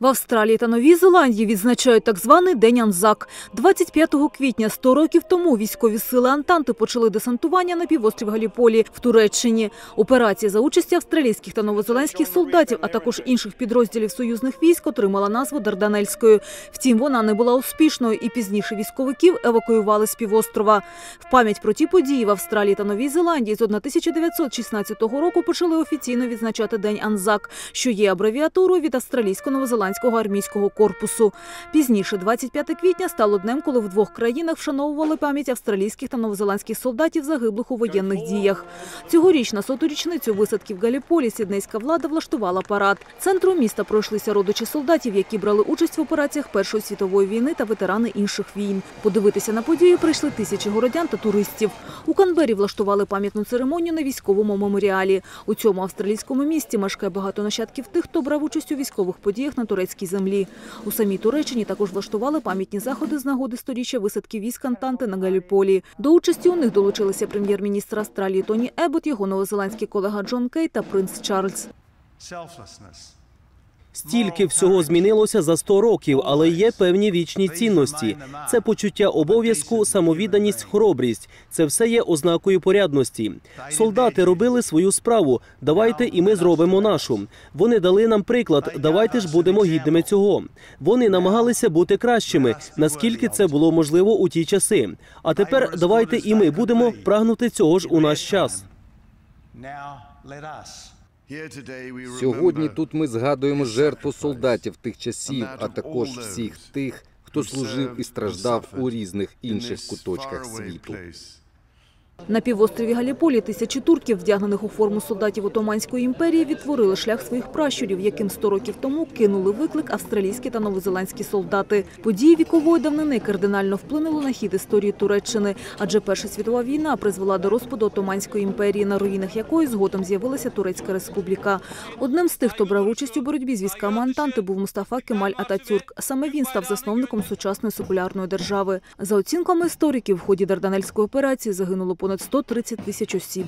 В Австралії та Новій Зеландії відзначають так званий День Анзак. 25 квітня 100 років тому військові сили Антанти почали десантування на півострів Галіполі в Туреччині. Операція за участі австралійських та новозеландських солдатів, а також інших підрозділів союзних військ отримала назву Дарданельською. Втім, вона не була успішною і пізніше військовиків евакуювали з півострова. В пам'ять про ті події в Австралії та Новій Зеландії з 1916 року почали офіційно відзначати День Анзак, що є абревіатурою від австралійсько-новозеландського армійського корпусу. Пізніше, 25 квітня, стало днем, коли в двох країнах вшановували пам'ять австралійських та новозеландських солдатів, загиблих у воєнних діях. Цьогоріч на соту річницю висадки в Галіполі сіднейська влада влаштувала парад. Центром міста пройшлися родичі солдатів, які брали участь в операціях Першої світової війни та ветерани інших війн. Подивитися на подію прийшли тисячі городян та туристів. У Канбері влаштували пам'ятну церемонію на військовому меморіалі. У цьому австралійському місті мешкає багато нащадків тих, хто брав участь у військових подіях на турецькій землі. У самій Туреччині також влаштували пам'ятні заходи з нагоди сторіччя висадки військ Антанти на Галіполі. До участі у них долучилися прем'єр-міністр Австралії Тоні Ебот, його новозеландський колега Джон Кей та принц Чарльз. Стільки всього змінилося за 100 років, але є певні вічні цінності. Це почуття обов'язку, самовідданість, хоробрість. Це все є ознакою порядності. Солдати робили свою справу. Давайте і ми зробимо нашу. Вони дали нам приклад. Давайте ж будемо гідними цього. Вони намагалися бути кращими, наскільки це було можливо у ті часи. А тепер давайте і ми будемо прагнути цього ж у наш час. Сьогодні тут ми згадуємо жертву солдатів тих часів, а також всіх тих, хто служив і страждав у різних інших куточках світу. На півострові Галіполі тисячі турків, вдягнених у форму солдатів Отоманської імперії, відтворили шлях своїх пращурів, яким 100 років тому кинули виклик австралійські та новозеландські солдати. Події вікової давнини кардинально вплинули на хід історії Туреччини, адже Перша світова війна призвела до розпаду Отоманської імперії, на руїнах якої згодом з'явилася Турецька республіка. Одним з тих, хто брав участь у боротьбі з військами Антанти, був Мустафа Кемаль Ататюрк. Саме він став засновником сучасної секулярної держави. За оцінками істориків, в ході Дарданельської операції загинуло понад 130 тисяч осіб.